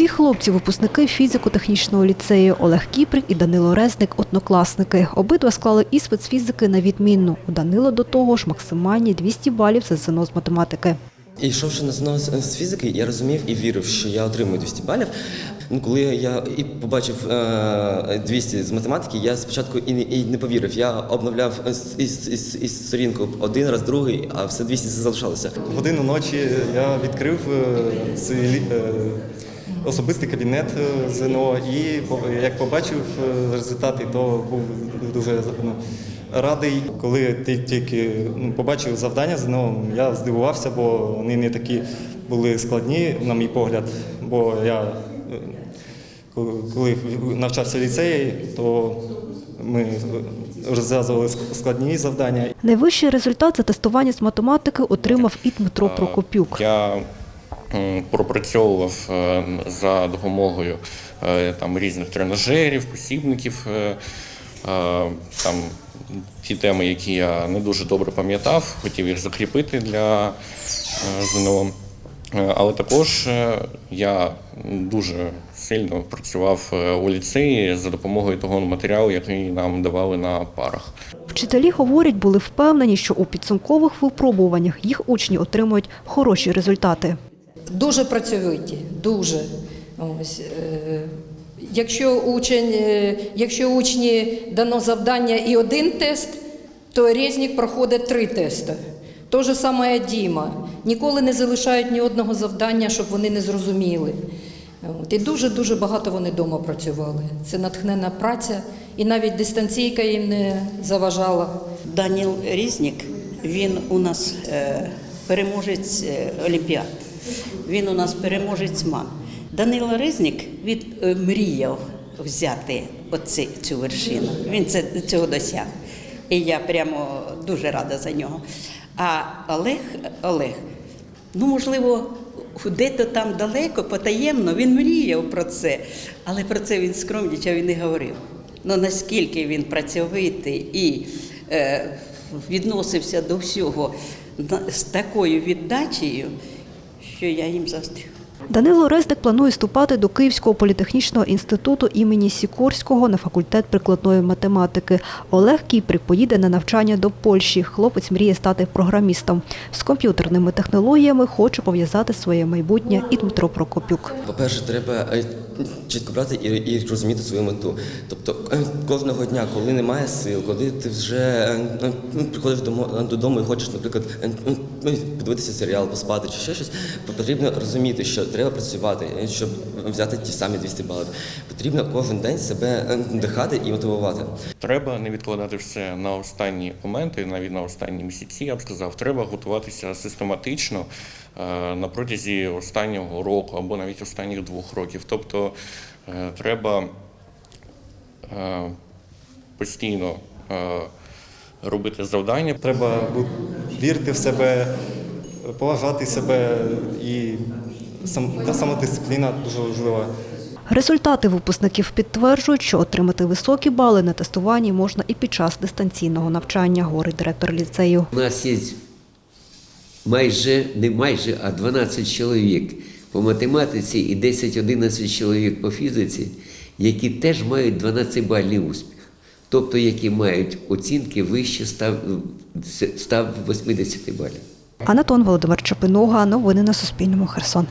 Ці хлопці – випускники фізико-технічного ліцею Олег Кіприк і Данило Резник – однокласники. Обидва склали іспит з фізики на відмінну. У Данила до того ж максимальні 200 балів за ЗНО з математики. І йшовши на ЗНО з з фізики, я розумів і вірив, що я отримую 200 балів. Ну, коли я і побачив е, 200 з математики, я спочатку і, не- повірив. Я обновляв із, із, із, із сторінку один раз, другий, а все 200 залишалося. Годину ночі я відкрив е, лі- е, особистий кабінет е, ЗНО і по- як побачив е, результати, то був дуже ну, радий. Коли ти тільки ну, побачив завдання ЗНО, я здивувався, бо вони не такі були складні, на мій погляд. Бо я е, коли навчався в ліцеї, то ми розв'язували складні завдання. Найвищий результат за тестування з математики отримав і Дмитро Прокопюк. Я пропрацьовував е, за допомогою е, там, різних тренажерів, посібників. е, Там, ті теми, які я не дуже добре пам'ятав, хотів їх закріпити для ЗНО. Але також я дуже сильно працював у ліцеї за допомогою того матеріалу, який нам давали на парах. Вчителі говорять, були впевнені, що у підсумкових випробуваннях їх учні отримують хороші результати. Дуже працьовиті, дуже. Ось, е, якщо, учень, е, якщо учні дано завдання і один тест, то Резнік проходить три тести. То же саме Діма. Ніколи не залишають ні одного завдання, щоб вони не зрозуміли. От, і дуже-дуже багато вони вдома працювали. Це натхненна праця, і навіть дистанційка їм не заважала. Даніл Різнік, він у нас е, переможець Олімпіад. Він у нас переможець МАН. Данило Різнік він е, мріяв взяти оці, цю вершину. Він це, цього досяг. І я прямо дуже рада за нього. А Олег, Олег, ну можливо, де-то там далеко, потаємно, він мріяв про це, але про це він скромнічав і не говорив. Ну наскільки він працьовитий і е, відносився до всього з такою віддачею, що я їм заздрю. Данило Резник планує вступати до Київського політехнічного інституту імені Сікорського на факультет прикладної математики. Олег Кіприк поїде на навчання до Польщі. Хлопець мріє стати програмістом. З комп'ютерними технологіями хоче пов'язати своє майбутнє і Дмитро Прокопюк. По-перше, треба е, чітко брати і, і розуміти свою мету. Тобто е, кожного дня, коли немає сил, коли ти вже е, е, ну, приходиш домо- додому і хочеш, наприклад, е, е, ну, подивитися серіал, поспати чи ще щось, потрібно розуміти, що треба працювати, е, щоб взяти ті самі 200 балів. Потрібно кожен день себе е, надихати і мотивувати. Треба не відкладати все на останні моменти, навіть на останні місяці, я б сказав. Треба готуватися систематично е, на протязі останнього року або навіть останніх двох років. Тобто е, треба е, постійно е, робити завдання. Треба вірити в себе, поважати себе і сам, та самодисципліна дуже важлива. Результати випускників підтверджують, що отримати високі бали на тестуванні можна і під час дистанційного навчання, говорить директор ліцею. У нас є майже, не майже, а 12 чоловік по математиці і 10-11 чоловік по фізиці, які теж мають 12-бальний успіх. Тобто, які мають оцінки вище 100 180 балів. Анатон Володимир Чапинога, Новини на Суспільному. Херсон.